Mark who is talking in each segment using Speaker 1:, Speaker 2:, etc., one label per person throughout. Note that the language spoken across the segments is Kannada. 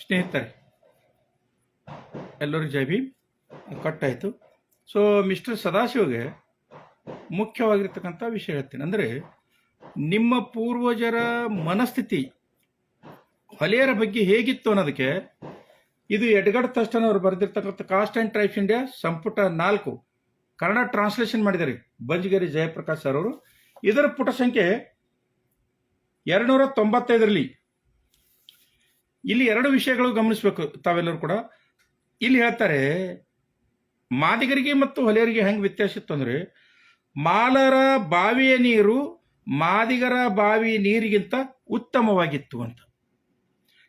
Speaker 1: ಸ್ನೇಹಿತರೆ ಎಲ್ಲರಿಗೂ ಜೈ ಭೀಮ್. ಕಟ್ಟಾಯಿತು. ಸೊ ಮಿಸ್ಟರ್ ಸದಾಶಿವಗೆ ಮುಖ್ಯವಾಗಿರ್ತಕ್ಕಂಥ ವಿಷಯ ಹೇಳ್ತೀನಿ. ಅಂದರೆ, ನಿಮ್ಮ ಪೂರ್ವಜರ ಮನಸ್ಥಿತಿ ಹೊಲೆಯರ ಬಗ್ಗೆ ಹೇಗಿತ್ತು ಅನ್ನೋದಕ್ಕೆ ಇದು ಎಡ್ಗಡ್ ತಷ್ಟನ್ ಅವರು ಬರೆದಿರ್ತಕ್ಕಂಥ ಕಾಸ್ಟ್ ಆ್ಯಂಡ್ ಟ್ರೈಫ್ ಇಂಡಿಯಾ ಸಂಪುಟ ನಾಲ್ಕು ಕನ್ನಡ ಟ್ರಾನ್ಸ್ಲೇಷನ್ ಮಾಡಿದ್ದಾರೆ ಬಂಜಗೇರಿ ಜಯಪ್ರಕಾಶ್ ಸರ್ ಅವರು. ಇದರ ಪುಟ ಸಂಖ್ಯೆ ಎರಡುನೂರ ತೊಂಬತ್ತೈದರಲ್ಲಿ ಇಲ್ಲಿ ಎರಡು ವಿಷಯಗಳು ಗಮನಿಸಬೇಕು ತಾವೆಲ್ಲರೂ ಕೂಡ. ಇಲ್ಲಿ ಹೇಳ್ತಾರೆ, ಮಾದಿಗರಿಗೆ ಮತ್ತು ಹೊಲೆಯರಿಗೆ ಹೆಂಗೆ ವ್ಯತ್ಯಾಸ ಇತ್ತು ಅಂದರೆ, ಮಾಲರ ಬಾವಿಯ ನೀರು ಮಾದಿಗರ ಬಾವಿ ನೀರಿಗಿಂತ ಉತ್ತಮವಾಗಿತ್ತು ಅಂತ.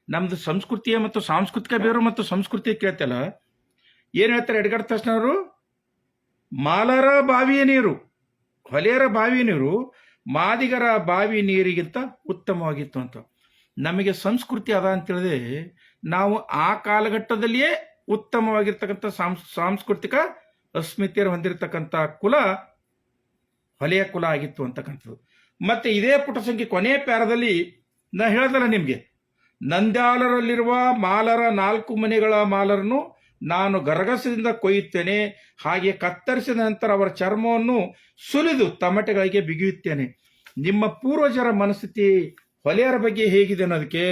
Speaker 1: ನಮ್ದು ಸಂಸ್ಕೃತಿಯ ಮತ್ತು ಸಾಂಸ್ಕೃತಿಕ ಬೇರು ಮತ್ತು ಸಂಸ್ಕೃತಿ ಕೇಳ್ತಲ್ಲ, ಏನು ಹೇಳ್ತಾರೆ ಎಡ್ಗಡ್ ತಕ್ಷಣವರು ಮಾಲರ ಬಾವಿಯ ನೀರು, ಹೊಲೆಯರ ಬಾವಿಯ ನೀರು ಮಾದಿಗರ ಬಾವಿ ನೀರಿಗಿಂತ ಉತ್ತಮವಾಗಿತ್ತು ಅಂತ. ನಮಗೆ ಸಂಸ್ಕೃತಿ ಅದ ಅಂತೇಳಿದ್ರೆ ನಾವು ಆ ಕಾಲಘಟ್ಟದಲ್ಲಿಯೇ ಉತ್ತಮವಾಗಿರ್ತಕ್ಕಂಥ ಸಾಂಸ್ ಸಾಂಸ್ಕೃತಿಕ ಅಸ್ಮಿತೆಯನ್ನು ಹೊಂದಿರತಕ್ಕಂಥ ಕುಲ ಹೊಲೆಯ ಕುಲ ಆಗಿತ್ತು ಅಂತಕ್ಕಂಥದ್ದು. ಮತ್ತೆ ಇದೇ ಪುಟ ಸಂಖ್ಯೆ ಕೊನೆಯ ಪ್ಯಾರದಲ್ಲಿ ನಾ ಹೇಳ್ದಲ್ಲ ನಿಮಗೆ, ನಂದ್ಯಾಲರಲ್ಲಿರುವ ಮಾಲರ ನಾಲ್ಕು ಮನೆಗಳ ಮಾಲರನ್ನು ನಾನು ಗರಗಸದಿಂದ ಕೊಯ್ಯುತ್ತೇನೆ, ಹಾಗೆ ಕತ್ತರಿಸಿದ ನಂತರ ಅವರ ಚರ್ಮವನ್ನು ಸುಲಿದು ತಮಟೆಗಳಿಗೆ ಬಿಗಿಯುತ್ತೇನೆ. ನಿಮ್ಮ ಪೂರ್ವಜರ ಮನಸ್ಥಿತಿ ಹೊಲೆಯರ ಬಗ್ಗೆ ಹೇಗಿದೆ ಅನ್ನೋದಕ್ಕೆ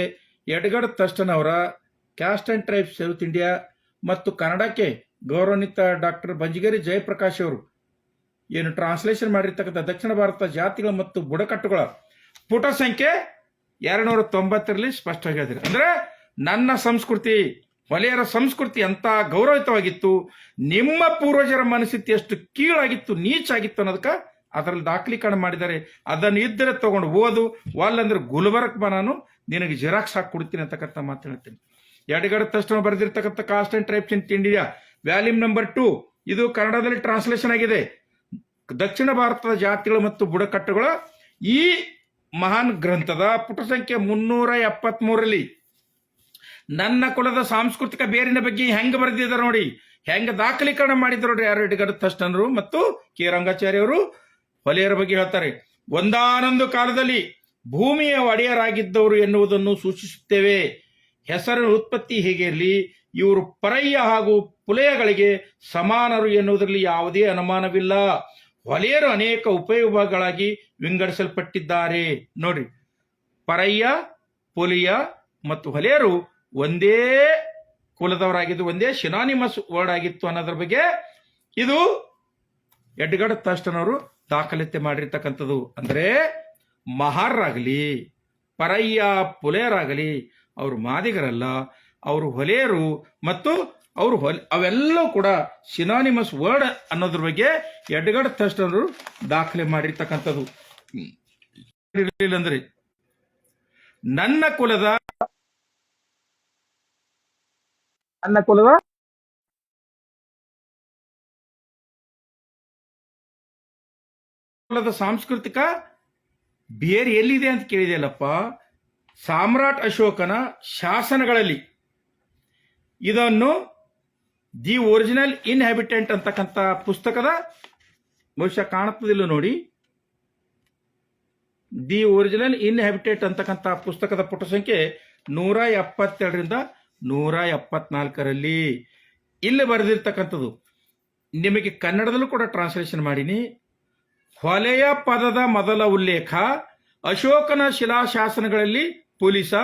Speaker 1: ಎಡ್ಗಡ್ ತಸ್ಟನ್ ಅವರ caste and tribes South India ಮತ್ತು ಕನ್ನಡಕ್ಕೆ ಗೌರವಾನ್ವಿತ ಡಾಕ್ಟರ್ ಬಂಜಗಿರಿ ಜಯಪ್ರಕಾಶ್ ಅವರು. ಏನು ಟ್ರಾನ್ಸ್ಲೇಷನ್ ಮಾಡಿರ್ತಕ್ಕಂಥ ದಕ್ಷಿಣ ಭಾರತ ಜಾತಿಗಳು ಮತ್ತು ಬುಡಕಟ್ಟುಗಳ ಪುಟ ಸಂಖ್ಯೆ ಎರಡ್ನೂರ ತೊಂಬತ್ತರಲ್ಲಿ ಸ್ಪಷ್ಟವಾಗಿ ಹೇಳಿದ್ರು ಅಂದ್ರೆ ನನ್ನ ಸಂಸ್ಕೃತಿ, ಹೊಲೆಯರ ಸಂಸ್ಕೃತಿ ಅಂತ ಗೌರವಿತವಾಗಿತ್ತು ನಿಮ್ಮ ಪೂರ್ವಜರ ಮನಸ್ಥಿತಿ ಎಷ್ಟು ಕೀಳಾಗಿತ್ತು, ನೀಚಾಗಿತ್ತು ಅನ್ನೋದಕ್ಕೆ ಅದರಲ್ಲಿ ದಾಖಲೀಕರಣ ಮಾಡಿದ್ದಾರೆ ಅದನ್ನು ಇದ್ದರೆ ತಗೊಂಡು ಓದು ವಾಲ್ಲಂದ್ರೆ ಗುಲ್ಬರ್ಗ್ ನಾನು ನಿನಗೆ ಜೆರಾಕ್ಸ್ ಹಾಕಿ ಕೊಡ್ತೀನಿ ಅಂತಕ್ಕಂಥ ಮಾತು ಹೇಳ್ತೀನಿ ಎಡಗಡೆ ತಕ್ಷಣ ಬರೆದಿರ್ತಕ್ಕಂಥ caste and tribes in India volume number two ಇದು ಕನ್ನಡದಲ್ಲಿ ಟ್ರಾನ್ಸ್ಲೇಷನ್ ಆಗಿದೆ ದಕ್ಷಿಣ ಭಾರತದ ಜಾತಿಗಳು ಮತ್ತು ಬುಡಕಟ್ಟುಗಳ ಈ ಮಹಾನ್ ಗ್ರಂಥದ ಪುಟ ಸಂಖ್ಯೆ ಮುನ್ನೂರ ಎಪ್ಪತ್ಮೂರರಲ್ಲಿ ನನ್ನ ಕುಲದ ಸಾಂಸ್ಕೃತಿಕ ಬೇರಿನ ಬಗ್ಗೆ ಹೆಂಗೆ ಬರೆದಿದ್ದಾರೆ ನೋಡಿ ಹೆಂಗೆ ದಾಖಲೀಕರಣ ಮಾಡಿದ್ರು ಯಾರು ಎಡಗಡೆ ತಷ್ಟನರು ಮತ್ತು ಕೆ ರಂಗಾಚಾರ್ಯ ಹೊಲೆಯರ ಬಗ್ಗೆ ಹೇಳ್ತಾರೆ. ಒಂದಾನೊಂದು ಕಾಲದಲ್ಲಿ ಭೂಮಿಯ ಒಡೆಯರಾಗಿದ್ದವರು ಎನ್ನುವುದನ್ನು ಸೂಚಿಸುತ್ತೇವೆ. ಹೆಸರಿನ ಉತ್ಪತ್ತಿ ಹೇಗೆ ಇರಲಿ? ಇವರು ಪರಯ್ಯ ಹಾಗೂ ಪುಲಯಗಳಿಗೆ ಸಮಾನರು ಎನ್ನುವುದರಲ್ಲಿ ಯಾವುದೇ ಅನುಮಾನವಿಲ್ಲ. ಹೊಲೆಯರು ಅನೇಕ ಉಪಯೋಗಗಳಾಗಿ ವಿಂಗಡಿಸಲ್ಪಟ್ಟಿದ್ದಾರೆ. ನೋಡ್ರಿ. ಪರಯ್ಯ, ಪುಲಿಯ ಮತ್ತು ಹೊಲೆಯರು ಒಂದೇ ಕುಲದವರಾಗಿದ್ದು, ಒಂದೇ ಶಿನಾನಿಮಸ್ ವರ್ಡ್ ಆಗಿತ್ತು ಅನ್ನೋದ್ರ ಬಗ್ಗೆ ಇದು ಎಡ್ಗಡ್ ತಷ್ಟನವರು ದಾಖಲಾತಿ ಮಾಡಿರ್ತಕ್ಕಂಥದ್ದು ಅಂದರೆ ಮಹಾರರಾಗಲಿ ಪರಯ್ಯ ಪುಲೆಯರಾಗಲಿ, ಅವರು ಮಾದಿಗರಲ್ಲ, ಅವರು ಹೊಲೆಯರು ಮತ್ತು ಅವರು ಹೊಲೆ, ಅವೆಲ್ಲವೂ ಕೂಡ ಸಿನಾನಿಮಸ್ ವರ್ಡ್ ಅನ್ನೋದ್ರ ಬಗ್ಗೆ ಎಡ್ಗಡ್ ತಷ್ಟನರು ದಾಖಲೆ ಮಾಡಿರ್ತಕ್ಕಂಥದ್ದು. ಅಂದ್ರೆ ನನ್ನ ಕುಲದ ನನ್ನ ಕುಲದ ಸಾಂಸ್ಕೃತಿಕ ಬೇರೆ ಎಲ್ಲಿದೆ ಅಂತ ಕೇಳಿದೆಯಲ್ಲಪ್ಪ? ಸಾಮ್ರಾಟ್ ಅಶೋಕನ ಶಾಸನಗಳಲ್ಲಿ. ಇದನ್ನು ದಿ ಒರಿಜಿನಲ್ ಇನ್ಹ್ಯಾಬಿಟೆಂಟ್ ಅಂತಕ್ಕಂಥ ಪುಸ್ತಕದ ಬಹುಶಃ ಕಾಣುತ್ತದಿಲ್ಲ ನೋಡಿ. ದಿ ಒರಿಜಿನಲ್ ಇನ್ಹ್ಯಾಬಿಟೆಂಟ್ ಅಂತಕ್ಕಂಥ ಪುಸ್ತಕದ ಪುಟ ಸಂಖ್ಯೆ ನೂರ ಎಪ್ಪತ್ತೆರಡರಿಂದ ನೂರ ಎಪ್ಪತ್ನಾಲ್ಕರಲ್ಲಿ. ಇಲ್ಲಿ ಬರೆದಿರ್ತಕ್ಕಂಥದ್ದು. ನಿಮಗೆ ಕನ್ನಡದಲ್ಲೂ ಕೂಡ ಟ್ರಾನ್ಸ್ಲೇಷನ್ ಮಾಡೀನಿ. ಹೊಲೆಯ ಪದದ ಮೊದಲ ಉಲ್ಲೇಖ ಅಶೋಕನ ಶಿಲಾಶಾಸನಗಳಲ್ಲಿ ಪುಲಿಸ,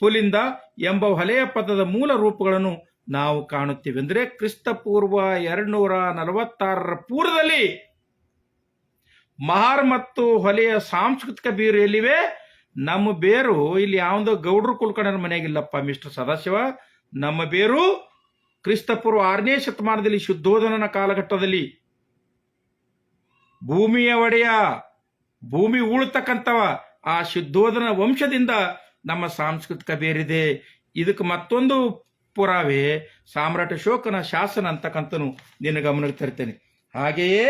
Speaker 1: ಪುಲಿಂದ ಎಂಬ ಹೊಲೆಯ ಪದದ ಮೂಲ ರೂಪಗಳನ್ನು ನಾವು ಕಾಣುತ್ತೇವೆ ಅಂದರೆ ಕ್ರಿಸ್ತಪೂರ್ವ ಎರಡ್ನೂರ ನಲವತ್ತಾರರ ಪೂರ್ವದಲ್ಲಿ ಮಹಾರ್ ಮತ್ತು ಹೊಲೆಯ ಸಾಂಸ್ಕೃತಿಕ ಬೀರು ಎಲ್ಲಿವೆ? ನಮ್ಮ ಬೇರು ಇಲ್ಲಿ ಯಾವ್ದೋ ಗೌಡ್ರು ಕುಳ್ಕೊಂಡ ಮನೆಯಾಗಿಲ್ಲಪ್ಪ ಮಿಸ್ಟರ್ ಸದಾಶಿವ. ನಮ್ಮ ಬೇರು ಕ್ರಿಸ್ತಪೂರ್ವ ಆರನೇ ಶತಮಾನದಲ್ಲಿ ಶುದ್ಧೋಧನನ ಕಾಲಘಟ್ಟದಲ್ಲಿ ಭೂಮಿಯ ಒಡೆಯ, ಭೂಮಿ ಉಳ್ತಕ್ಕಂಥವ ಆ ಶುದ್ಧೋಧನ ವಂಶದಿಂದ ನಮ್ಮ ಸಾಂಸ್ಕೃತಿಕ ಬೇರಿದೆ. ಇದಕ್ಕೆ ಮತ್ತೊಂದು ಪುರಾವೆ, ಸಾಮ್ರಾಟ ಶೋಕನ ಶಾಸನ ಅಂತಕ್ಕಂಥನು ನಿನ್ನ ಗಮನಕ್ಕೆ ತರ್ತೇನೆ. ಹಾಗೆಯೇ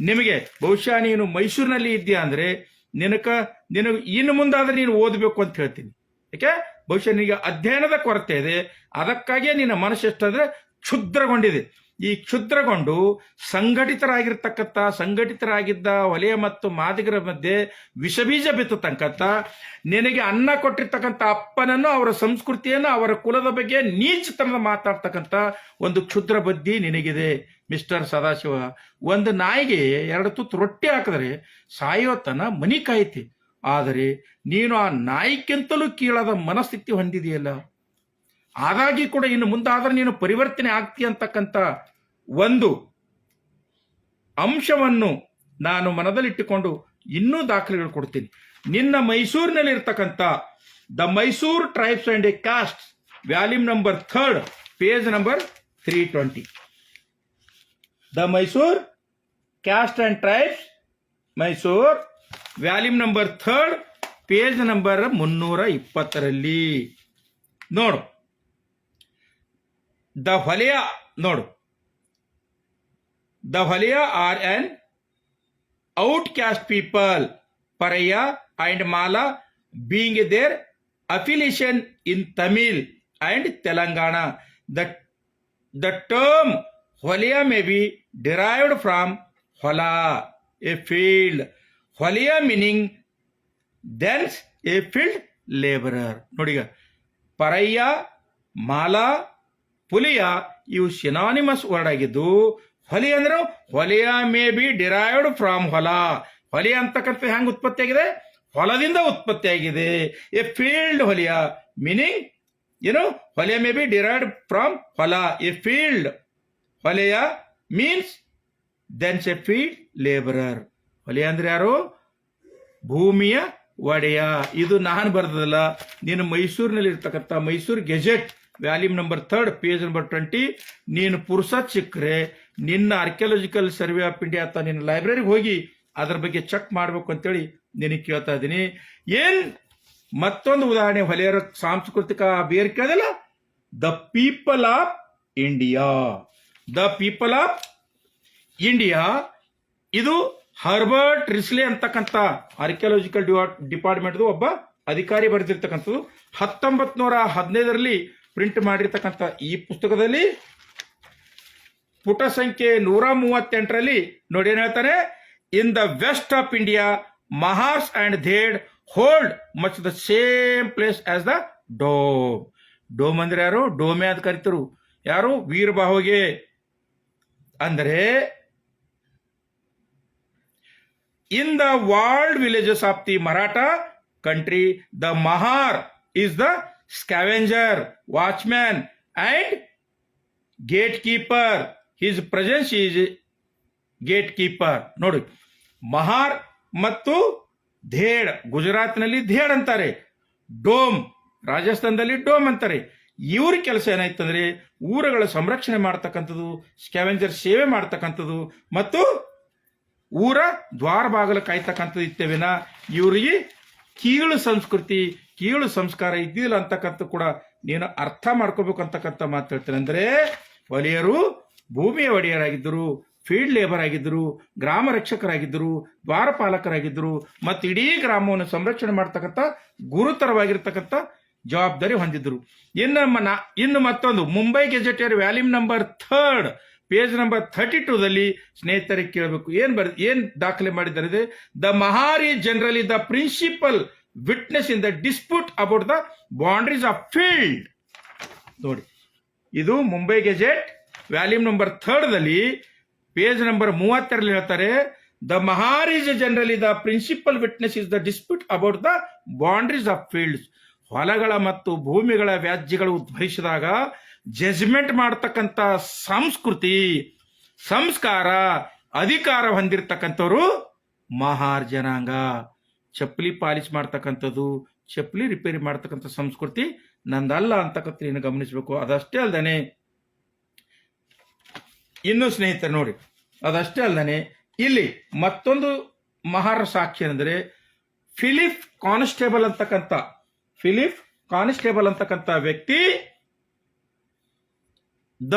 Speaker 1: ನಿಮಗೆ ಬಹುಶಃ ನೀನು ಮೈಸೂರಿನಲ್ಲಿ ಇದ್ದೀಯಾ ಅಂದ್ರೆ ನಿನಕ, ನಿನಗೆ ಇನ್ನು ಮುಂದಾದ್ರೆ ನೀನು ಓದಬೇಕು ಅಂತ ಹೇಳ್ತೀನಿ. ಯಾಕೆ? ಬಹುಶಃ ನಿನಗೆ ಅಧ್ಯಯನದ ಕೊರತೆ ಇದೆ. ಅದಕ್ಕಾಗಿಯೇ ನಿನ್ನ ಮನಸ್ಸು ಕ್ಷುದ್ರಗೊಂಡಿದೆ. ಈ ಕ್ಷುದ್ರಗೊಂಡು ಸಂಘಟಿತರಾಗಿರ್ತಕ್ಕಂಥ, ಸಂಘಟಿತರಾಗಿದ್ದ ಒಲೆಯ ಮತ್ತು ಮಾದಿಗರ ಮಧ್ಯೆ ವಿಷಬೀಜ ಬಿತ್ತತಕ್ಕಂಥ ನಿನಗೆ ಅನ್ನ ಕೊಟ್ಟಿರ್ತಕ್ಕಂಥ ಅಪ್ಪನನ್ನು ಅವರ ಸಂಸ್ಕೃತಿಯನ್ನು ಅವರ ಕುಲದ ಬಗ್ಗೆ ನೀಚಿತನದ ಮಾತಾಡ್ತಕ್ಕಂಥ ಒಂದು ಕ್ಷುದ್ರ ಬುದ್ಧಿ ನಿನಗಿದೆ, ಮಿಸ್ಟರ್ ಸದಾಶಿವ. ಒಂದು ನಾಯಿಗೆ ಎರಡು ತುತ್ತು ರೊಟ್ಟಿ ಹಾಕಿದ್ರೆ ಸಾಯೋತನ ಮನಿ ಕಾಯ್ತಿ ಆದರೆ ನೀನು ಆ ನಾಯಿಗಿಂತಲೂ ಕೀಳದ ಮನಸ್ಥಿತಿ ಹೊಂದಿದೆಯಲ್ಲ? ಹಾಗಾಗಿ ಕೂಡ ಇನ್ನು ಮುಂದಾದ್ರೆ ನೀನು ಪರಿವರ್ತನೆ ಆಗ್ತಿ ಅಂತಕ್ಕಂಥ ಒಂದು ಅಂಶವನ್ನು ನಾನು ಮನದಲ್ಲಿಟ್ಟುಕೊಂಡು ಇನ್ನೂ ದಾಖಲೆಗಳು ಕೊಡ್ತೀನಿ. ನಿನ್ನ ಮೈಸೂರಿನಲ್ಲಿ ಇರ್ತಕ್ಕಂಥ the Mysore tribes and a caste volume number third, page number three twenty the Mysore caste and tribes, Mysore volume number third, page number ಮುನ್ನೂರ ಇಪ್ಪತ್ತರಲ್ಲಿ. ನೋಡು. ದ ಹೊಲೆಯ ನೋಡು the Holeya are an out caste people Paraiya and Mala being their affiliation in Tamil and Telangana the the term Holia may be derived from Hola, a field. Holia meaning thence a field laborer. ನೋಡಿಗ ಪರಯ್ಯ ಮಾಲ ಪುಲಿಯ ಇವು ಸಿನಾನಿಮಸ್ ವರ್ಡ್ ಆಗಿದ್ದು, ಹೊಲಿ ಅಂದ್ರೆ Holeya may be derived from hola. ಹೊಲಿ ಅಂತಕ್ಕಂಥ ಹೆಂಗ್ ಉತ್ಪತ್ತಿ ಆಗಿದೆ? ಹೊಲದಿಂದ ಉತ್ಪತ್ತಿ ಆಗಿದೆ. A field Holeya. ಮೀನಿಂಗ್ ಏನು? Holeya may be derived from hola. A field Holeya means thence a field labourer. Holeya ಅಂದ್ರೆ ಯಾರು? ಭೂಮಿಯ ಒಡೆಯ. ಇದು ನಾನು ಬರ್ದದಲ್ಲ. ನೀನು ಮೈಸೂರಿನಲ್ಲಿ ಇರ್ತಕ್ಕಂಥ Mysore gazette. Volume number third page number twenty ನೀನು ಪುರ್ಸತ್ ಸಿಕ್ಕರೆ ನಿನ್ನ ಆರ್ಕಿಯಾಲಜಿಕಲ್ ಸರ್ವೆ ಆಫ್ ಇಂಡಿಯಾ ಅಥವಾ ನಿನ್ನ ಲೈಬ್ರರಿಗೆ ಹೋಗಿ ಅದ್ರ ಬಗ್ಗೆ ಚೆಕ್ ಮಾಡಬೇಕು ಅಂತೇಳಿ ನಿನಗೆ ಕೇಳ್ತಾ ಇದ್ದೀನಿ. ಏನ್? ಮತ್ತೊಂದು ಉದಾಹರಣೆ ಹೊಲೆಯರ ಸಾಂಸ್ಕೃತಿಕ ಬೇರ್ ಕೇಳದಲ್ಲ the people of India the people of India ಇದು ಹರ್ಬರ್ಟ್ ರಿಸ್ಲೆ ಅಂತಕ್ಕಂಥ ಆರ್ಕಿಯಾಲಜಿಕಲ್ ಡಿಪಾರ್ಟ್ಮೆಂಟ್ ಒಬ್ಬ ಅಧಿಕಾರಿ ಬರೆದಿರ್ತಕ್ಕಂಥದ್ದು. ಹತ್ತೊಂಬತ್ತು ನೂರ ಹದಿನೈದರಲ್ಲಿ ಪ್ರಿಂಟ್ ಮಾಡಿರ್ತಕ್ಕಂಥ ಈ ಪುಸ್ತಕದಲ್ಲಿ ಪುಟ ಸಂಖ್ಯೆ ನೂರ ಮೂವತ್ತೆಂಟರಲ್ಲಿ ನೋಡಿ ಏನು ಹೇಳ್ತಾರೆ? In the west of India Mahars and Dhed hold much the same place as the Dom Dom ಅಂದ್ರೆ ಯಾರು? ಡೋಮೆ ಅಂತ ಕರಿತರು. ಯಾರು? ವೀರಬಾಹುಗೆ. ಅಂದರೆ in the walled villages of the Maratha country the Mahar is the scavenger, watchman, and gatekeeper. His presence is keeper ನೋಡಿ ಮಹಾರ್ ಮತ್ತು ಧೇಡ್ ಗುಜರಾತ್ನಲ್ಲಿ ಧೇಡ್ ಅಂತಾರೆ. ಡೋಮ್ ರಾಜಸ್ಥಾನದಲ್ಲಿ ಡೋಮ್ ಅಂತಾರೆ. ಇವ್ರ ಕೆಲಸ ಏನಾಯ್ತಂದ್ರೆ ಊರುಗಳ ಸಂರಕ್ಷಣೆ ಮಾಡ್ತಕ್ಕಂಥದ್ದು ಸ್ಕ್ಯಾವೆಂಜರ್ ಸೇವೆ ಮಾಡ್ತಕ್ಕಂಥದ್ದು ಮತ್ತು ಊರ ದ್ವಾರ ಬಾಗಿಲು ಕಾಯ್ತಕ್ಕಂಥದ್ದು ಇತ್ತೇವಿನ? ಇವರಿಗೆ ಕೀಳು ಸಂಸ್ಕೃತಿ ಕೀಳು ಸಂಸ್ಕಾರ ಇದ್ದಿಲ್ಲ ಅಂತಕ್ಕಂಥ ಕೂಡ ನೀನು ಅರ್ಥ ಮಾಡ್ಕೋಬೇಕು ಅಂತಕ್ಕಂಥ ಮಾತು ಹೇಳ್ತೇನೆ. ಅಂದ್ರೆ ವಲಿಯರು ಭೂಮಿಯ ಒಡೆಯರಾಗಿದ್ದರು ಫೀಲ್ಡ್ ಲೇಬರ್ ಆಗಿದ್ದರು, ಗ್ರಾಮ ರಕ್ಷಕರಾಗಿದ್ದರು, ದ್ವಾರಪಾಲಕರಾಗಿದ್ದರು, ಮತ್ತು ಇಡೀ ಗ್ರಾಮವನ್ನು ಸಂರಕ್ಷಣೆ ಮಾಡ್ತಕ್ಕಂಥ ಗುರುತರವಾಗಿರ್ತಕ್ಕಂಥ ಜವಾಬ್ದಾರಿ ಹೊಂದಿದ್ದರು. ಇನ್ನು ಮನ ಇನ್ನು ಮತ್ತೊಂದು Mumbai gazetteer volume number third page number thirty ಟೂದಲ್ಲಿ ಸ್ನೇಹಿತರಿಗೆ ಕೇಳಬೇಕು. ಏನು ಬರ್, ಏನು ದಾಖಲೆ ಮಾಡಿದ್ದಾರೆ? The Mahari generally the principal witness in the dispute about the boundaries of field ನೋಡಿ, ಇದು ಮುಂಬೈ ಗೆಜೆಟ್ ವ್ಯಾಲ್ಯೂಮ್ ನಂಬರ್ ಥರ್ಡ್ದಲ್ಲಿ ಪೇಜ್ ನಂಬರ್ ಮೂವತ್ತೆರಡಲ್ಲಿ ಹೇಳ್ತಾರೆ the Mahars generally the principal witness is the dispute about the boundaries of fields ಹೊಲಗಳ ಮತ್ತು ಭೂಮಿಗಳ ವ್ಯಾಜ್ಯಗಳು ಉದ್ಭವಿಸಿದಾಗ ಜಜ್ಮೆಂಟ್ ಮಾಡತಕ್ಕಂಥ ಸಂಸ್ಕೃತಿ, ಸಂಸ್ಕಾರ, ಅಧಿಕಾರ ಹೊಂದಿರತಕ್ಕಂಥವ್ರು ಮಹಾರ್ ಜನಾಂಗ. ಚಪ್ಪಲಿ ಪಾಲಿಶ್ ಮಾಡ್ತಕ್ಕಂಥದ್ದು, ಚಪ್ಪಲಿ ರಿಪೇರಿ ಮಾಡ್ತಕ್ಕಂಥ ಸಂಸ್ಕೃತಿ ನಂದಲ್ಲ ಅಂತಕ್ಕಂಥ ಗಮನಿಸಬೇಕು. ಅದಷ್ಟೇ ಅಲ್ದಾನೆ, ಇನ್ನು ಸ್ನೇಹಿತರು ನೋಡಿ, ಅದಷ್ಟೇ ಅಲ್ದಾನೆ, ಇಲ್ಲಿ ಮತ್ತೊಂದು ಮಹಾರ ಸಾಕ್ಷಿ ಅಂದರೆ ಫಿಲಿಪ್ ಕಾನ್ಸ್ಟೇಬಲ್ ಅಂತಕ್ಕಂಥ, ಫಿಲಿಪ್ ಕಾನ್ಸ್ಟೇಬಲ್ ಅಂತಕ್ಕಂಥ ವ್ಯಕ್ತಿ, the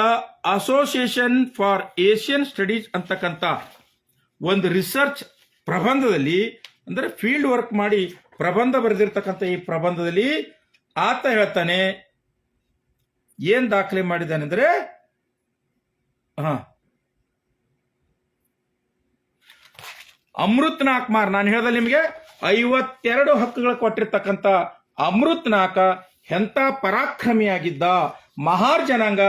Speaker 1: association for Asian studies ಅಂತಕ್ಕಂಥ ಒಂದು ರಿಸರ್ಚ್ ಪ್ರಬಂಧದಲ್ಲಿ ಅಂದರೆ ಫೀಲ್ಡ್ ವರ್ಕ್ ಮಾಡಿ ಪ್ರಬಂಧ ಬರೆದಿರ್ತಕ್ಕಂಥ ಈ ಪ್ರಬಂಧದಲ್ಲಿ ಆತ ಹೇಳ್ತಾನೆ, ಏನ್ ದಾಖಲೆ ಮಾಡಿದ್ದಾನೆ ಅಂದ್ರೆ, ಹಾ. ಅಮೃತ್ ನಾಕ್ಮಾರ್ ನಾನು ಹೇಳ್ದೆ ನಿಮಗೆ, ಐವತ್ತೆರಡು ಹಕ್ಕುಗಳು ಕೊಟ್ಟಿರ್ತಕ್ಕಂಥ ಅಮೃತ್ ನಾಕ ಎಂಥ ಪರಾಕ್ರಮಿಯಾಗಿದ್ದ ಮಹಾರ್ ಜನಾಂಗ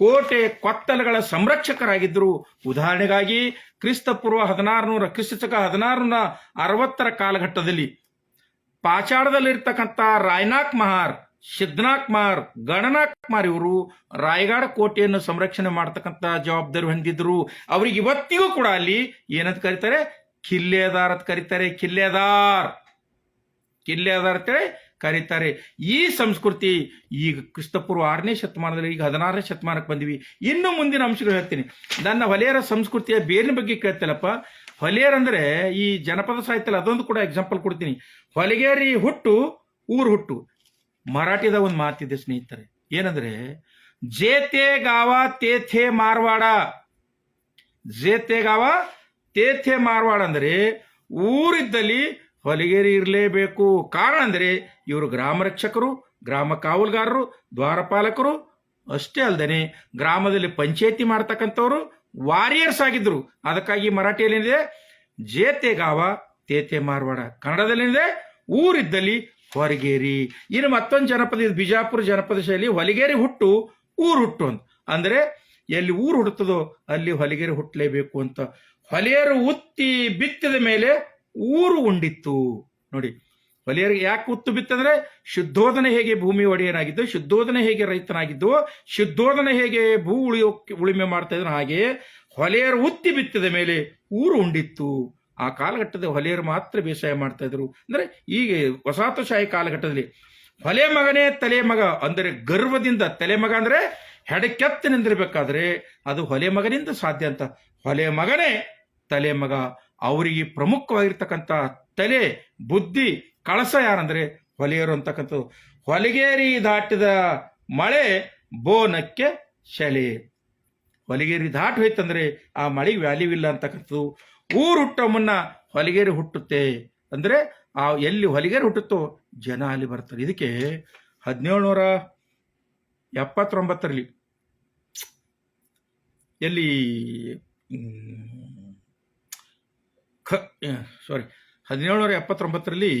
Speaker 1: ಕೋಟೆ ಕೊತ್ತಲಗಳ ಸಂರಕ್ಷಕರಾಗಿದ್ದರು. ಉದಾಹರಣೆಗಾಗಿ ಕ್ರಿಸ್ತಪೂರ್ವ ಹದಿನಾರುನೂರ ಕ್ರಿಸ್ತಕ ಹದಿನಾರುನೂರ ಅರವತ್ತರ ಕಾಲಘಟ್ಟದಲ್ಲಿ ಪಾಚಾಡದಲ್ಲಿರ್ತಕ್ಕಂಥ ರಾಯ್ನಾಕ್ ಮಹಾರ್ ಸಿದ್ನಾಕ್ ಮಾರ್ ಗಣನಾಕ್ ಮಾರ್ ಇವರು ರಾಯಗಢ ಕೋಟೆಯನ್ನು ಸಂರಕ್ಷಣೆ ಮಾಡತಕ್ಕಂತ ಜವಾಬ್ದಾರಿ ಹೊಂದಿದ್ರು ಅವ್ರಿಗೆ ಇವತ್ತಿಗೂ ಕೂಡ ಅಲ್ಲಿ ಏನಂತ ಕರೀತಾರೆ? ಕಿಲ್ಲೆದಾರ್ ಅಂತ ಕರೀತಾರೆ. ಕಿಲ್ಲೆದಾರ್ ಕಿಲ್ಲೆದಾರ್ ಅಂತೇಳಿ ಕರೀತಾರೆ. ಈ ಸಂಸ್ಕೃತಿ ಈಗ ಕ್ರಿಸ್ತಪೂರ್ವ ಆರನೇ ಶತಮಾನದಲ್ಲಿ ಈಗ ಹದಿನಾರನೇ ಶತಮಾನಕ್ಕೆ ಬಂದಿವಿ. ಇನ್ನು ಮುಂದಿನ ಅಂಶಗಳು ಹೇಳ್ತೀನಿ. ನನ್ನ ಹೊಲೆಯರ ಸಂಸ್ಕೃತಿಯ ಬೇರಿನ ಬಗ್ಗೆ ಕೇಳ್ತಲ್ಲಪ್ಪ ಹೊಲೆಯರ್ ಅಂದ್ರೆ ಈ ಜನಪದ ಸಾಹಿತ್ಯ ಅದೊಂದು ಕೂಡ ಎಕ್ಸಾಂಪಲ್ ಕೊಡ್ತೀನಿ. ಹೊಲಿಗೇರಿ ಹುಟ್ಟು, ಊರು ಹುಟ್ಟು. ಮರಾಠಿದ ಒಂದು ಮಾತಿದೆ ಸ್ನೇಹಿತರೆ. ಏನಂದ್ರೆ, ಜೇತೆ ಗಾವ ತೇಥೆ ಮಾರ್ವಾಡ. ಜೇತೆ ಗಾವ ತೇಥೆ ಮಾರ್ವಾಡ ಅಂದ್ರೆ ಊರಿದ್ದಲ್ಲಿ ಹೊಲಿಗೇರಿ ಇರಲೇಬೇಕು. ಕಾರಣ ಅಂದರೆ ಇವರು ಗ್ರಾಮ ರಕ್ಷಕರು, ಗ್ರಾಮ ಕಾವಲುಗಾರರು, ದ್ವಾರಪಾಲಕರು. ಅಷ್ಟೇ ಅಲ್ಲದೆ ಗ್ರಾಮದಲ್ಲಿ ಪಂಚಾಯತಿ ಮಾಡ್ತಕ್ಕಂಥವ್ರು ವಾರಿಯರ್ಸ್ ಆಗಿದ್ರು. ಅದಕ್ಕಾಗಿ ಮರಾಠಿಯಲ್ಲಿ ಏನಿದೆ? ಜೇತೆ ಗಾವ, ತೇತೆ ಮಾರ್ವಾಡ. ಕನ್ನಡದಲ್ಲಿದೆ ಊರಿದ್ದಲ್ಲಿ ಹೊರಗೇರಿ. ಇನ್ನು ಮತ್ತೊಂದು ಜನಪದ ಇದು ಬಿಜಾಪುರ ಜನಪದ ಶೈಲಿ ಹೊಲಿಗೇರಿ ಹುಟ್ಟು, ಊರು ಹುಟ್ಟು ಅಂತ. ಅಂದ್ರೆ ಎಲ್ಲಿ ಊರು ಹುಟ್ಟುತ್ತದೋ ಅಲ್ಲಿ ಹೊಲಿಗೇರಿ ಹುಟ್ಟಲೇಬೇಕು ಅಂತ. ಹೊಲಿಯರು ಉತ್ತಿ ಬಿತ್ತಿದ ಮೇಲೆ ಊರು ಉಂಡಿತ್ತು. ನೋಡಿ ಹೊಲೆಯರಿಗೆ ಯಾಕೆ ಉತ್ತು ಬಿತ್ತಂದ್ರೆ ಶುದ್ಧೋಧನೆ ಹೇಗೆ ಭೂಮಿ ಒಡೆಯನಾಗಿದ್ದು ಶುದ್ಧೋಧನೆ ಹೇಗೆ ರೈತನಾಗಿದ್ದು ಶುದ್ಧೋಧನೆ ಹೇಗೆ ಭೂ ಉಳಿಯೋ, ಉಳಿಮೆ ಮಾಡ್ತಾ ಇದ್ರು ಹಾಗೆ, ಹೊಲೆಯರು ಉತ್ತಿ ಬಿತ್ತಿದ ಮೇಲೆ ಊರು ಉಂಡಿತ್ತು. ಆ ಕಾಲಘಟ್ಟದ ಹೊಲೆಯರು ಮಾತ್ರ ಬೇಸಾಯ ಮಾಡ್ತಾ ಇದ್ರು. ಅಂದ್ರೆ, ಈಗ ವಸಾಹತುಶಾಹಿ ಕಾಲಘಟ್ಟದಲ್ಲಿ ಹೊಲೆ ಮಗನೇ ತಲೆ ಮಗ ಅಂದರೆ ಗರ್ವದಿಂದ ತಲೆ ಮಗ ಅಂದ್ರೆ ಕೆತ್ತ ನಿಂದಿರಬೇಕಾದ್ರೆ ಅದು ಹೊಲೆ ಮಗನಿಂದ ಸಾಧ್ಯ ಅಂತ. ಹೊಲೆ ಮಗನೇ ತಲೆ ಮಗ ಅವರಿಗೆ ಪ್ರಮುಖವಾಗಿರ್ತಕ್ಕಂಥ ತಲೆ, ಬುದ್ಧಿ, ಕಳಸ ಯಾರಂದ್ರೆ ಹೊಲೆಯರು ಅಂತಕ್ಕಂಥದ್ದು. ಹೊಲಿಗೇರಿ ದಾಟಿದ ಮಳೆ ಬೋನಕ್ಕೆ ಶಲೆ. ಹೊಲಿಗೇರಿ ದಾಟಿ ಹೋಯ್ತಂದ್ರೆ ಆ ಮಳೆ ವ್ಯಾಲ್ಯೂ ಇಲ್ಲ ಅಂತಕ್ಕಂಥದ್ದು. ಊರು ಹುಟ್ಟೋ ಮುನ್ನ ಹೊಲಿಗೇರಿ ಹುಟ್ಟುತ್ತೆ. ಅಂದ್ರೆ ಆ ಎಲ್ಲಿ ಹೊಲಿಗೇರಿ ಹುಟ್ಟುತ್ತೋ ಜನ ಅಲ್ಲಿ ಬರ್ತಾರೆ. ಇದಕ್ಕೆ ಹದಿನೇಳುನೂರ ಎಪ್ಪತ್ತೊಂಬತ್ತರಲ್ಲಿ ಎಲ್ಲಿ ಸಾರಿ ಹದಿನೇಳುನೂರ ಎಪ್ಪತ್ತೊಂಬತ್ತರಲ್ಲಿ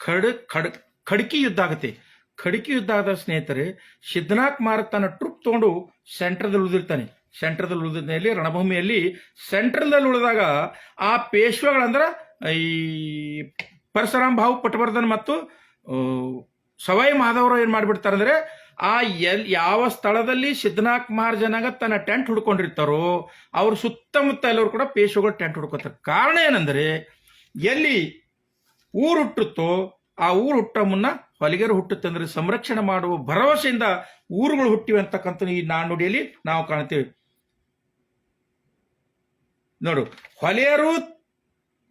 Speaker 1: ಖಡ್ ಖಡ್, ಖಡ್ಕಿ ಯುದ್ಧ ಆಗುತ್ತೆ. ಖಡ್ಕಿ ಯುದ್ಧ ಆದ ಸ್ನೇಹಿತರೆ ಸಿದ್ಧನಾಥ್ ಮಾರ ತನ್ನ ಟ್ರೂಪ್ ತಗೊಂಡು ಸೆಂಟ್ರದಲ್ಲಿ ಉಳಿದಿರ್ತಾನೆ. ಸೆಂಟ್ರದಲ್ಲಿ ಉಳಿದಿದ್ದಲ್ಲಿ ರಣಭೂಮಿಯಲ್ಲಿ ಸೆಂಟ್ರದಲ್ಲಿ ಉಳಿದಾಗ ಆ ಪೇಶ್ವೆಗಳಂದ್ರೆ ಈ ಪರಶುರಾಮ್ ಭಾವು ಪಟವರ್ಧನ್ ಮತ್ತು ಸವಾಯಿ ಮಾಧವರು ಏನು ಮಾಡಿಬಿಡ್ತಾರೆ ಅಂದ್ರೆ ಆ ಎಲ್ ಯಾವ ಸ್ಥಳದಲ್ಲಿ ಸಿದ್ಧನಾಥ್ ಜನಾಗ ತನ್ನ ಟೆಂಟ್ ಹುಡ್ಕೊಂಡಿರ್ತಾರೋ, ಅವ್ರ ಸುತ್ತಮುತ್ತ ಎಲ್ಲರೂ ಕೂಡ ಪೇಶುಗಳು ಟೆಂಟ್ ಹುಡ್ಕೋತಾರೆ. ಕಾರಣ ಏನಂದ್ರೆ, ಎಲ್ಲಿ ಊರು ಹುಟ್ಟುತ್ತೋ, ಆ ಊರು ಹುಟ್ಟ ಮುನ್ನ ಹೊಲಿಗೆರು ಹುಟ್ಟುತ್ತೆ ಅಂದ್ರೆ ಸಂರಕ್ಷಣೆ ಮಾಡುವ ಭರವಸೆಯಿಂದ ಊರುಗಳು ಹುಟ್ಟಿವೆ ಅಂತಕ್ಕಂಥ ಈ ನಾಣ್ಣುಡಿಯಲ್ಲಿ ನಾವು ಕಾಣ್ತೇವೆ. ನೋಡು, ಹೊಲೆಯರು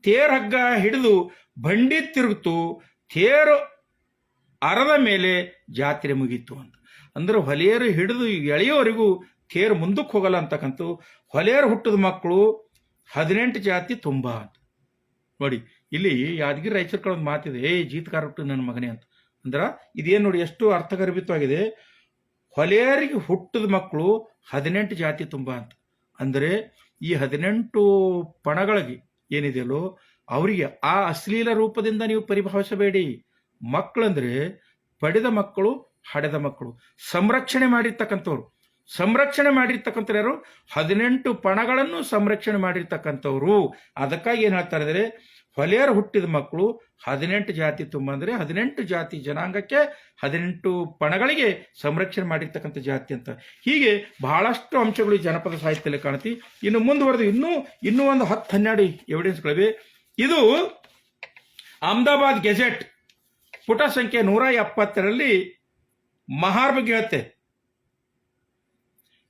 Speaker 1: ತೇರ್ ಹಗ್ಗ ಹಿಡಿದು ಬಂಡಿ ತಿರುಗಿತು, ತೇರು ಅರದ ಮೇಲೆ ಜಾತ್ರೆ ಮುಗೀತು ಅಂತ. ಅಂದ್ರೆ ಹೊಲೆಯರು ಹಿಡಿದು ಎಳೆಯೋವರೆಗೂ ತೇರು ಮುಂದಕ್ಕೆ ಹೋಗಲ್ಲ ಅಂತಕ್ಕಂಥ ಹೊಲೆಯರು ಹುಟ್ಟಿದ ಮಕ್ಕಳು ಹದಿನೆಂಟು ಜಾತಿ ತುಂಬ ಅಂತ. ನೋಡಿ, ಇಲ್ಲಿ ಯಾದಗಿರಿ ರಾಯಚೂರು ಕಡೆ ಮಾತಿದೆ, ಏ ಜೀತಕಾರ ಹುಟ್ಟು ನನ್ನ ಮಗನೇ ಅಂತ. ಅಂದ್ರೆ ಇದೇನು ನೋಡಿ ಎಷ್ಟು ಅರ್ಥಗರ್ಭಿತವಾಗಿದೆ. ಹೊಲೆಯರಿಗೆ ಹುಟ್ಟಿದ ಮಕ್ಕಳು ಹದಿನೆಂಟು ಜಾತಿ ತುಂಬ ಅಂತ. ಅಂದರೆ ಈ ಹದಿನೆಂಟು ಪಣಗಳಿಗೆ ಏನಿದೆಯಲ್ಲೋ, ಅವರಿಗೆ ಆ ಅಶ್ಲೀಲ ರೂಪದಿಂದ ನೀವು ಪರಿಭಾವಿಸಬೇಡಿ. ಮಕ್ಕಳಂದ್ರೆ ಪಡೆದ ಮಕ್ಕಳು, ಹಡೆದ ಮಕ್ಕಳು. ಸಂರಕ್ಷಣೆ ಮಾಡಿರ್ತಕ್ಕಂಥವ್ರು. ಸಂರಕ್ಷಣೆ ಮಾಡಿರ್ತಕ್ಕಂಥ ಯಾರು? ಹದಿನೆಂಟು ಪಣಗಳನ್ನು ಸಂರಕ್ಷಣೆ ಮಾಡಿರ್ತಕ್ಕಂಥವ್ರು. ಅದಕ್ಕಾಗಿ ಏನು ಹೇಳ್ತಾರೆ ಅಂದರೆ ಹೊಲೆಯರು ಹುಟ್ಟಿದ ಮಕ್ಕಳು ಹದಿನೆಂಟು ಜಾತಿ ತುಂಬ ಅಂದರೆ ಹದಿನೆಂಟು ಜಾತಿ ಜನಾಂಗಕ್ಕೆ ಹದಿನೆಂಟು ಪಣಗಳಿಗೆ ಸಂರಕ್ಷಣೆ ಮಾಡಿರ್ತಕ್ಕಂಥ ಜಾತಿ ಅಂತ. ಹೀಗೆ ಬಹಳಷ್ಟು ಅಂಶಗಳು ಜನಪದ ಸಾಹಿತ್ಯದಲ್ಲಿ ಕಾಣತಿ ಇನ್ನು ಮುಂದುವರೆದು ಇನ್ನೂ ಇನ್ನೂ ಒಂದು ಹತ್ತು ಹನ್ನೆರಡು ಎವಿಡೆನ್ಸ್ಗಳಿವೆ ಇದು ಅಹಮದಾಬಾದ್ ಗೆಜೆಟ್. ಪುಟ ಸಂಖ್ಯೆ ನೂರ ಎಪ್ಪತ್ತರಲ್ಲಿ ಮಹಾರ್ ಬಗ್ಗೆ ಹೇಳುತ್ತೆ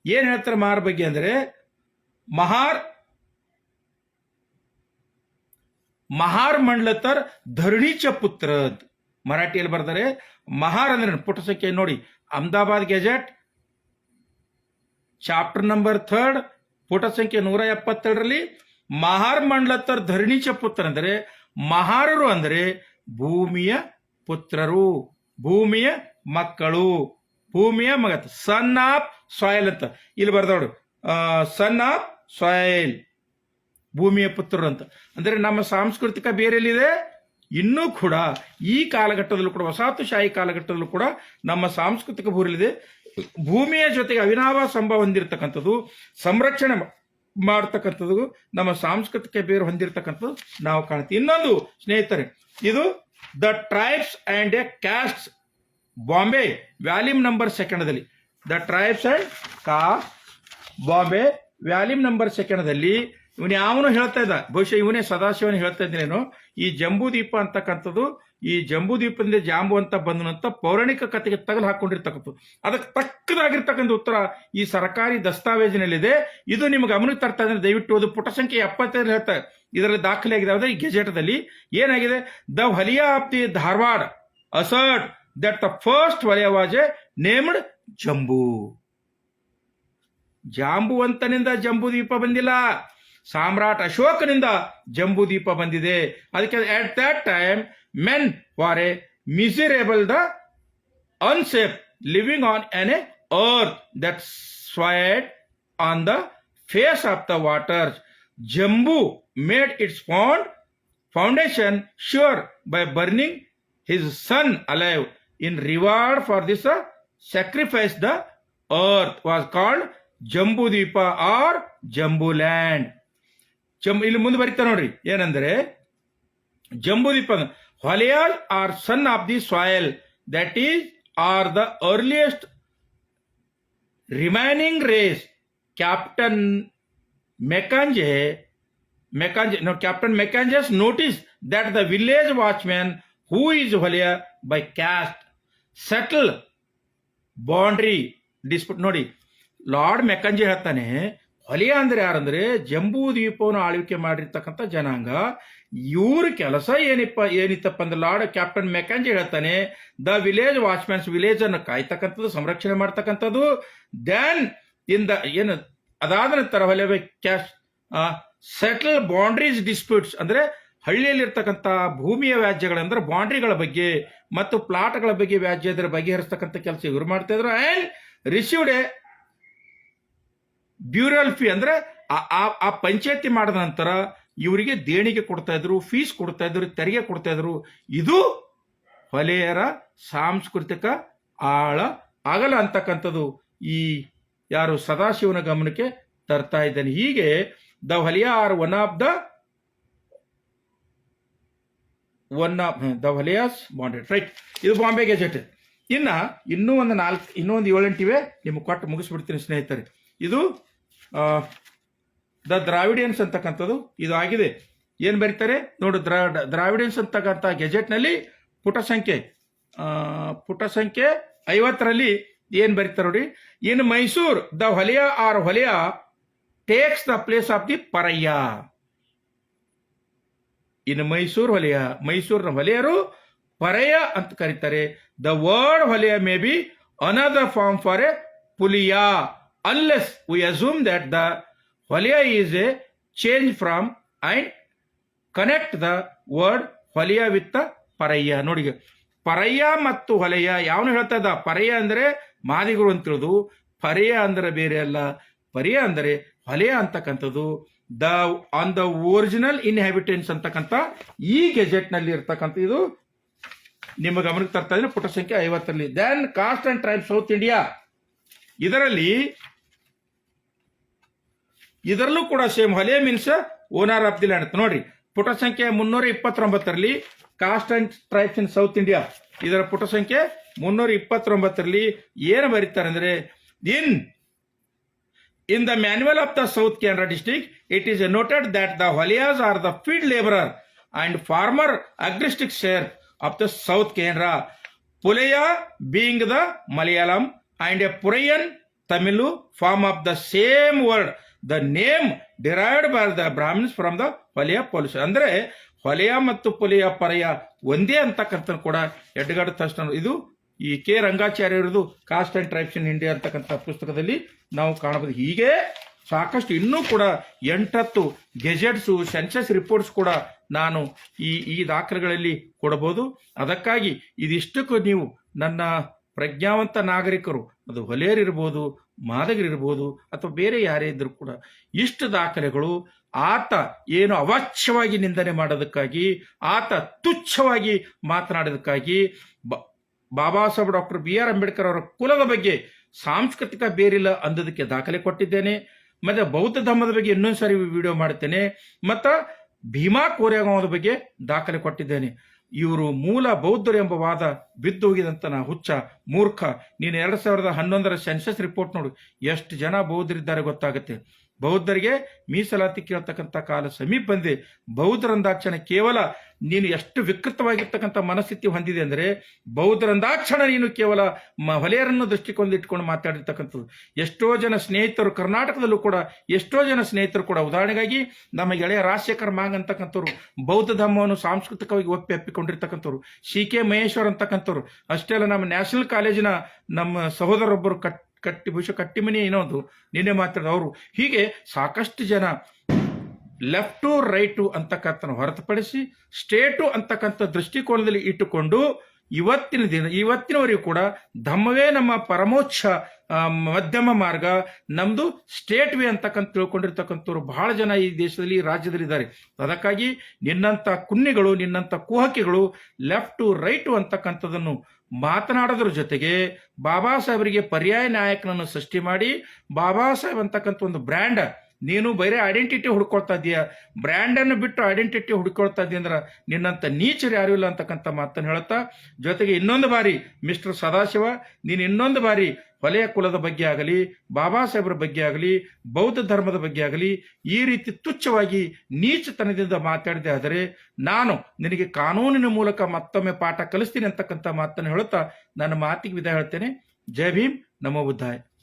Speaker 1: ಏನ್ ಹೇಳ್ತಾರೆ ಮಹಾರ್ ಬಗ್ಗೆ ಅಂದ್ರೆ, ಮಹಾರ್ ಮಹಾರ್ ಮಂಡ್ಲತರ್ ಧರಣೀಚ ಪುತ್ರ ಮರಾಠಿಯಲ್ಲಿ ಬರ್ತಾರೆ, ಮಹಾರ್ ಅಂದ್ರೆ ಪುಟ ಸಂಖ್ಯೆ ನೋಡಿ, Ahmedabad gazette, chapter number third, ಪುಟ ಸಂಖ್ಯೆ ನೂರ ಎಪ್ಪತ್ತೆರಡರಲ್ಲಿ ಮಹಾರ್ ಮಂಡ್ಲತರ್ ಧರಣೀಚ ಪುತ್ರ ಅಂದರೆ, ಮಹಾರರು ಅಂದರೆ ಭೂಮಿಯ ಪುತ್ರರು, ಭೂಮಿಯ ಮಕ್ಕಳು. ಭೂಮಿಯ ಮಗ ಸನ್ ಆಫ್ ಸಾಯಿಲ್ ಅಂತ. ಇಲ್ಲಿ ಬರ್ದವಳು ಸನ್ ಆಫ್ ಸಾಯಿಲ್ ಭೂಮಿಯ ಪುತ್ರರು ಅಂತ. ಅಂದರೆ ನಮ್ಮ ಸಾಂಸ್ಕೃತಿಕ ಬೇರೆಲ್ಲಿದೆ? ಇನ್ನೂ ಕೂಡ ಈ ಕಾಲಘಟ್ಟದಲ್ಲೂ ಕೂಡ, ವಸಾಹತುಶಾಹಿ ಕಾಲಘಟ್ಟದಲ್ಲೂ ಕೂಡ ನಮ್ಮ ಸಾಂಸ್ಕೃತಿಕ ಭೂರಲ್ಲಿದೆ ಭೂಮಿಯ ಜೊತೆಗೆ ಅವಿನಾವ ಸಂಭವ ಹೊಂದಿರತಕ್ಕಂಥದ್ದು ಸಂರಕ್ಷಣೆ ಮಾಡ್ತಕ್ಕಂಥದ್ದು, ನಮ್ಮ ಸಾಂಸ್ಕೃತಿಕ ಬೇರು ಹೊಂದಿರತಕ್ಕಂಥದ್ದು ನಾವು ಕಾಣ್ತೀವಿ. ಇನ್ನೊಂದು ಸ್ನೇಹಿತರೆ, ಇದು the tribes and a caste Bombay volume number ಸೆಕೆಂಡದಲ್ಲಿ the tribes and caste Bombay volume number ಸೆಕೆಂಡದಲ್ಲಿ ಇವನು ಯಾವನು ಹೇಳ್ತಾ ಇದ್ದ, ಬಹುಶಃ ಇವನೇ ಸದಾಶಿವನ ಹೇಳ್ತಾ ಇದ್ದೇನೇನು. ಈ ಜಂಬೂ ದೀಪ ಅಂತಕ್ಕಂಥದ್ದು ಈ ಜಂಬೂ ದ್ವೀಪದಿಂದ ಜಾಂಬು ಅಂತ ಬಂದನಂತ ಪೌರಾಣಿಕ ಕಥೆಗೆ ತಗಲು ಹಾಕೊಂಡಿರ್ತಕ್ಕಂಥದ್ದು. ಅದಕ್ಕೆ ತಕ್ಕದಾಗಿರ್ತಕ್ಕಂಥ ಉತ್ತರ ಈ ಸರ್ಕಾರಿ ದಸ್ತಾವೇಜಿನಲ್ಲಿದೆ. ಇದು ನಿಮ್ಗೆ ಗಮನಕ್ಕೆ ತರ್ತಾ ಇದ್ರೆ ದಯವಿಟ್ಟು ಅದು ಪುಟ ಸಂಖ್ಯೆ ಎಪ್ಪತ್ತೈದು ಹೇಳ್ತಾರೆ. ಇದರಲ್ಲಿ ದಾಖಲೆ ಆಗಿದೆ ಅಂದ್ರೆ ಈ ಗೆಜೆಟ್ದಲ್ಲಿ ಏನಾಗಿದೆ? The Haliya of Dharwad assert that the first ವಲಯ ವಾಜ್ ಎ ನೇಮ್ಡ್ ಜಂಬೂ. ಜಾಂಬುವಂತನಿಂದ ಜಂಬೂ ದ್ವೀಪ ಬಂದಿಲ್ಲ. ಸಾಮ್ರಾಟ್ ಅಶೋಕನಿಂದ ಜಂಬೂ ದ್ವೀಪ ಬಂದಿದೆ. ಅದಕ್ಕೆ at that time were a miserable the unsafe living on an a earth that swayed on the face of the waters Jambu made its found foundation sure by burning his son alive in reward for this uh, sacrifice the earth was called Jambudvipa or Jambu land ಜಂಬು ಇಲ್ಲಿ ಮುಂದೆ ಬರೀತಾ ನೋಡ್ರಿ. ಏನಂದ್ರೆ ಜಂಬೂ ದ್ವೀಪ Holias are son of the soil that is are the earliest remaining race captain Mackenzie Mekanj- now Captain Mekanjas noticed that the village watchman, who is Valia by caste, settle boundary dispute ನೋಡಿ ಲಾರ್ಡ್ ಮೆಕ್ಕಂಜಿ ಹೇಳ್ತಾನೆ ಹೊಲಿಯ ಅಂದ್ರೆ ಯಾರಂದ್ರೆ ಜಂಬೂ ದ್ವೀಪವನ್ನು ಆಳ್ವಿಕೆ ಮಾಡಿರ್ತಕ್ಕಂಥ ಜನಾಂಗ. ಇವ್ರ ಕೆಲಸ ಏನಿಪ್ಪ, ಏನಿತ್ತಪ್ಪ ಅಂದ್ರೆ ಲಾರ್ಡ್ ಕ್ಯಾಪ್ಟನ್ ಮೆಕಾಂಜಿ ಹೇಳ್ತಾನೆ, ದ ವಿಲೇಜ್ ವಾಚ್ಮ್ಯಾನ್ಸ್ ವಿಲೇಜ್ ಅನ್ನು ಕಾಯ್ತಕ್ಕಂಥದ್ದು, ಸಂರಕ್ಷಣೆ ಮಾಡ್ತಕ್ಕಂಥದ್ದು. ದೆನ್ ಇನ್ ದ ಏನು, ಅದಾದ ನಂತರ Holeya cash settle boundaries disputes ಅಂದ್ರೆ ಹಳ್ಳಿಯಲ್ಲಿರ್ತಕ್ಕಂಥ ಭೂಮಿಯ ವ್ಯಾಜ್ಯಗಳಂದ್ರೆ ಬೌಂಡ್ರಿಗಳ ಬಗ್ಗೆ ಮತ್ತು ಪ್ಲಾಟ್ಗಳ ಬಗ್ಗೆ ವ್ಯಾಜ್ಯ ಇದರ ಬಗೆಹರಿಸ್ತಕ್ಕಂಥ ಕೆಲಸ ಇವರು ಮಾಡ್ತಾ ಇದ್ರು. And received a burial fee ಅಂದ್ರೆ ಆ- ಪಂಚಾಯತಿ ಮಾಡಿದ ನಂತರ ಇವರಿಗೆ ದೇಣಿಗೆ ಕೊಡ್ತಾ ಇದ್ರು ಫೀಸ್ ಕೊಡ್ತಾ ಇದ್ರು, ತೆರಿಗೆ ಕೊಡ್ತಾ ಇದ್ರು. ಇದು ಹೊಲೆಯರ ಸಾಂಸ್ಕೃತಿಕ ಆಳ. ಆಗಲ ಅಂತಕ್ಕಂಥದ್ದು ಈ ಯಾರು ಸದಾಶಿವನ ಗಮನಕ್ಕೆ ತರ್ತಾ ಇದ್ದಾನೆ. ಹೀಗೆ the Holeya are one of the one of the Holeyas bonded. Right, ಇದು ಬಾಂಬೆ ಗೆಜೆಟ್. ಇನ್ನ ಇನ್ನೂ ಒಂದು ನಾಲ್ಕು, ಇನ್ನೂ ಒಂದು ಏಳೆಂಟಿವೆ ನಿಮ್ಗೆ ಕೊಟ್ಟು ಮುಗಿಸ್ಬಿಡ್ತೀನಿ ಸ್ನೇಹಿತರೆ. ಇದು ದ ದ್ರಾವಿಡಿಯನ್ಸ್ ಅಂತಕ್ಕಂಥದ್ದು. ಇದು ಆಗಿದೆ. ಏನು ಬರೀತಾರೆ? ನೋಡು, ದ್ರಾ ದ್ರಾವಿಡಿಯನ್ಸ್ ಅಂತಕ್ಕಂಥ ಗೆಜೆಟ್ನಲ್ಲಿ ಪುಟ ಸಂಖ್ಯೆ ಪುಟ ಸಂಖ್ಯೆ ಐವತ್ತರಲ್ಲಿ ಏನು ಬರೀತಾರೆ ನೋಡಿ. In Mysore, the Holeya or Holeya takes the place of the Paraiya. In Mysore ವಲಯ ಮೈಸೂರಿನ ವಲಯರು ಪರಯ ಅಂತ ಕರೀತಾರೆ. The word Valaya may be another form for a Pulaya. Unless we assume that the Valaya is a change from and connect the word Holeya with the Paraiya ನೋಡಿ ಪರಯ್ಯ ಮತ್ತು ಹೊಲೆಯ ಯಾವನು ಹೇಳ್ತಾ ಇದ್ದ? ಪರಯ್ಯ ಅಂದರೆ ಮಾದಿಗರು ಅಂತ ತಿಳಿದು ಪರಯ ಅಂದರೆ ಬೇರೆ ಅಲ್ಲ. ಪರ್ಯ ಅಂದರೆ ಹೊಲೆಯ ಅಂತಕ್ಕಂಥದ್ದು. The on the original inhabitants ಅಂತಕ್ಕಂಥ ಈ ಗೆಜೆಟ್ನಲ್ಲಿ ಇರ್ತಕ್ಕಂಥ ಇದು ನಿಮ್ಮ ಗಮನಕ್ಕೆ ತರ್ತಾ ಇದ್ರೆ ಪುಟ ಸಂಖ್ಯೆ ಐವತ್ತರಲ್ಲಿ. Then caste and tribe South India ಇದರಲ್ಲಿ ಇದರಲ್ಲೂ ಕೂಡ same Hole means owner of the land ನೋಡ್ರಿ, ಪುಟ ಸಂಖ್ಯೆ ಮುನ್ನೂರ ಇಪ್ಪತ್ತೊಂಬತ್ತರಲ್ಲಿ caste and tribes in South India ಇದರ ಪುಟ ಸಂಖ್ಯೆ ಮುನ್ನೂರ ಇಪ್ಪತ್ತೊಂಬತ್ತರಲ್ಲಿ ಏನು ಬರೀತಾರೆ ಅಂದರೆ in in the manual of the South Kanara district it is noted that the Holeyas are the field labourer and former agrestic share of the South Kanara Puleya being the Malayalam and a Purayan Tamil form of the same word The name derived by the Brahmins from the Holeya police ಅಂದ್ರೆ ಹೊಲೆಯ ಮತ್ತು ಪೊಲೆಯ ಪರೆಯ ಒಂದೇ ಅಂತಕ್ಕಂಥ ಕೂಡ ಎಡ್ಗಡ್ ತಕ್ಷಣ ಇದು ಈ K. ರಂಗಾಚಾರ್ಯರದು caste and tribes in India ಅಂತಕ್ಕಂಥ ಪುಸ್ತಕದಲ್ಲಿ ನಾವು ಕಾಣಬಹುದು. ಹೀಗೆ ಸಾಕಷ್ಟು ಇನ್ನೂ ಕೂಡ ಎಂಟತ್ತು ಗೆಜೆಟ್ಸು, ಸೆನ್ಸಸ್ ರಿಪೋರ್ಟ್ಸ್ ಕೂಡ ನಾನು ಈ ಈ ದಾಖಲೆಗಳಲ್ಲಿ ಕೊಡಬಹುದು. ಅದಕ್ಕಾಗಿ ಇದಿಷ್ಟಕ್ಕೂ ನೀವು ನನ್ನ ಪ್ರಜ್ಞಾವಂತ ನಾಗರಿಕರು, ಅದು ಹೊಲೇರಿರ್ಬೋದು, ಮಾದಗರಿರ್ಬೋದು, ಅಥವಾ ಬೇರೆ ಯಾರೇ ಇದ್ದರೂ ಕೂಡ ಇಷ್ಟು ದಾಖಲೆಗಳು ಆತ ಏನು ಅವಾಚ್ಯವಾಗಿ ನಿಂದನೆ ಮಾಡೋದಕ್ಕಾಗಿ, ಆತ ತುಚ್ಛವಾಗಿ ಮಾತನಾಡೋದಕ್ಕಾಗಿ Baba Saheb doctor B R Ambedkar ಅವರ ಕುಲದ ಬಗ್ಗೆ ಸಾಂಸ್ಕೃತಿಕ ಬೇರಿಲ್ಲ ಅಂದದಕ್ಕೆ ದಾಖಲೆ ಕೊಟ್ಟಿದ್ದೇನೆ. ಮತ್ತೆ ಬೌದ್ಧ ಧರ್ಮದ ಬಗ್ಗೆ ಇನ್ನೊಂದು ಸಾರಿ ವಿಡಿಯೋ ಮಾಡ್ತೇನೆ. ಮತ್ತು ಭೀಮಾ ಕೋರೆಗಾಂವದ ಬಗ್ಗೆ ದಾಖಲೆ ಕೊಟ್ಟಿದ್ದೇನೆ. ಇವರು ಮೂಲ ಬೌದ್ಧರು ಎಂಬ ವಾದ ಬಿದ್ದು ಹೋಗಿದಂತ ನಾ ಹುಚ್ಚ, ಮೂರ್ಖ. ನೀನು ಎರಡು ಸಾವಿರದ ಹನ್ನೊಂದರ ಸೆನ್ಸಸ್ ರಿಪೋರ್ಟ್ ನೋಡು, ಎಷ್ಟು ಜನ ಬೌದ್ಧರಿದ್ದಾರೆ ಗೊತ್ತಾಗುತ್ತೆ. ಬೌದ್ಧರಿಗೆ ಮೀಸಲಾತಿ ಕೇಳ್ತಕ್ಕಂಥ ಕಾಲ ಸಮೀಪ ಬಂದಿದೆ ಬೌದ್ಧರಂದಾಕ್ಷಣ ಕೇವಲ ನೀನು ಎಷ್ಟು ವಿಕೃತವಾಗಿರ್ತಕ್ಕಂಥ ಮನಸ್ಥಿತಿ ಹೊಂದಿದೆ ಅಂದರೆ ಬೌದ್ಧರಂದಾಕ್ಷಣ ನೀನು ಕೇವಲ ಹೊಲೆಯರನ್ನು ದೃಷ್ಟಿಕೊಂಡು ಇಟ್ಕೊಂಡು ಮಾತಾಡಿರ್ತಕ್ಕಂಥದ್ದು. ಎಷ್ಟೋ ಜನ ಸ್ನೇಹಿತರು ಕರ್ನಾಟಕದಲ್ಲೂ ಕೂಡ, ಎಷ್ಟೋ ಜನ ಸ್ನೇಹಿತರು ಕೂಡ, ಉದಾಹರಣೆಗಾಗಿ ನಮ್ಮ ಗೆಳೆಯ ರಾಜಶೇಖರ್ ಮಾಂಗ್ ಅಂತಕ್ಕಂಥವ್ರು ಬೌದ್ಧ ಧರ್ಮವನ್ನು ಸಾಂಸ್ಕೃತಿಕವಾಗಿ ಒಪ್ಪಿ ಅಪ್ಪಿಕೊಂಡಿರ್ತಕ್ಕಂಥವ್ರು ಸಿ ಕೆ ಮಹೇಶ್ವರ್ ಅಂತಕ್ಕಂಥವ್ರು, ಅಷ್ಟೇ ಅಲ್ಲ ನಮ್ಮ ನ್ಯಾಷನಲ್ ಕಾಲೇಜಿನ ನಮ್ಮ ಸಹೋದರೊಬ್ಬರು ಕಟ್ ಕಟ್ಟಿ, ಬಹುಶಃ ಕಟ್ಟಿಮನಿ ಏನೋ ಒಂದು, ನಿನ್ನೆ ಮಾತಾಡೋದು ಅವರು. ಹೀಗೆ ಸಾಕಷ್ಟು ಜನ ಲೆಫ್ಟು ರೈಟು ಅಂತಕ್ಕಂಥ ಹೊರತುಪಡಿಸಿ ಸ್ಟೇಟು ಅಂತಕ್ಕಂಥ ದೃಷ್ಟಿಕೋನದಲ್ಲಿ ಇಟ್ಟುಕೊಂಡು ಇವತ್ತಿನ ದಿನ, ಇವತ್ತಿನವರೆಗೂ ಕೂಡ ಧಮ್ಮವೇ ನಮ್ಮ ಪರಮೋಚ್ಛ ಮಧ್ಯಮ ಮಾರ್ಗ, ನಮ್ದು ಸ್ಟೇಟ್ ವೇ ಅಂತಕ್ಕಂಥ ತಿಳ್ಕೊಂಡಿರ್ತಕ್ಕಂಥವ್ರು ಬಹಳ ಜನ ಈ ದೇಶದಲ್ಲಿ ರಾಜ್ಯದಲ್ಲಿದ್ದಾರೆ. ಅದಕ್ಕಾಗಿ ನಿನ್ನಂಥ ಕುನ್ನಿಗಳು, ನಿನ್ನಂಥ ಕುಹಕಿಗಳು ಲೆಫ್ಟು ರೈಟು ಅಂತಕ್ಕಂಥದ್ದನ್ನು ಮಾತನಾಡೋದ್ರ ಜೊತೆಗೆ ಬಾಬಾ ಸಾಹೇಬರಿಗೆ ಪರ್ಯಾಯ ನಾಯಕನನ್ನು ಸೃಷ್ಟಿ ಮಾಡಿ, ಬಾಬಾ ಸಾಹೇಬ್ ಅಂತಕ್ಕಂಥ ಒಂದು ಬ್ರ್ಯಾಂಡ್ ನೀನು ಬೇರೆ ಐಡೆಂಟಿಟಿ ಹುಡ್ಕೊಳ್ತಾ ಇದೀಯ ಬ್ರ್ಯಾಂಡನ್ನು ಬಿಟ್ಟು ಐಡೆಂಟಿಟಿ ಹುಡ್ಕೊಳ್ತಾ ಇದೀಯ ಅಂದ್ರೆ ನಿನ್ನಂತ ನೀಚರು ಯಾರು ಇಲ್ಲ ಅಂತಕ್ಕಂಥ ಮಾತನ್ನು ಹೇಳುತ್ತಾ? ಜೊತೆಗೆ ಇನ್ನೊಂದು ಬಾರಿ ಮಿಸ್ಟರ್ ಸದಾಶಿವ, ನೀನು ಇನ್ನೊಂದು ಬಾರಿ ಹೊಲೆಯ ಕುಲದ ಬಗ್ಗೆ ಆಗಲಿ, ಬಾಬಾ ಸಾಹೇಬರ ಬಗ್ಗೆ ಆಗಲಿ, ಬೌದ್ಧ ಧರ್ಮದ ಬಗ್ಗೆ ಆಗಲಿ, ಈ ರೀತಿ ತುಚ್ಛವಾಗಿ ನೀಚತನದಿಂದ ಮಾತಾಡಿದೆ ಆದರೆ ನಾನು ನಿನಗೆ ಕಾನೂನಿನ ಮೂಲಕ ಮತ್ತೊಮ್ಮೆ ಪಾಠ ಕಲಿಸ್ತೀನಿ ಅಂತಕ್ಕಂಥ ಮಾತನ್ನು ಹೇಳುತ್ತಾ ನನ್ನ ಮಾತಿಗೆ ವಿದಾಯ ಹೇಳ್ತೇನೆ. ಜೈ ಭೀಮ್. ನಮೋ ಬುದ್ಧಾಯ್.